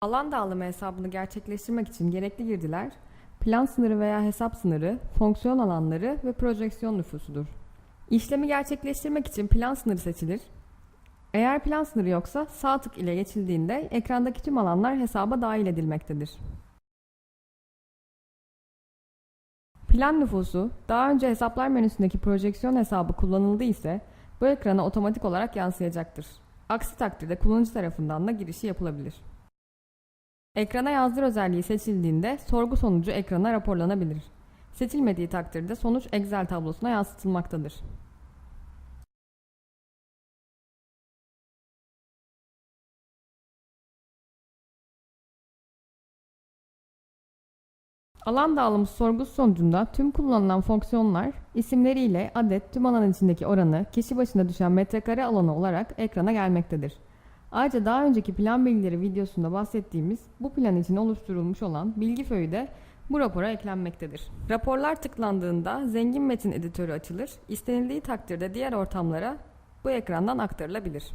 Alan dağılımı hesabını gerçekleştirmek için gerekli girdiler, plan sınırı veya hesap sınırı, fonksiyon alanları ve projeksiyon nüfusudur. İşlemi gerçekleştirmek için plan sınırı seçilir. Eğer plan sınırı yoksa sağ tık ile geçildiğinde ekrandaki tüm alanlar hesaba dahil edilmektedir. Plan nüfusu, daha önce hesaplar menüsündeki projeksiyon hesabı kullanıldı ise bu ekrana otomatik olarak yansıyacaktır. Aksi takdirde kullanıcı tarafından da girişi yapılabilir. Ekrana yazdır özelliği seçildiğinde sorgu sonucu ekrana raporlanabilir. Seçilmediği takdirde sonuç Excel tablosuna yansıtılmaktadır. Alan dağılımı sorgusu sonucunda tüm kullanılan fonksiyonlar isimleriyle adet tüm alan içindeki oranı kişi başına düşen metrekare alanı olarak ekrana gelmektedir. Ayrıca daha önceki plan bilgileri videosunda bahsettiğimiz bu plan için oluşturulmuş olan bilgi föyü de bu rapora eklenmektedir. Raporlar tıklandığında zengin metin editörü açılır. İstenildiği takdirde diğer ortamlara bu ekrandan aktarılabilir.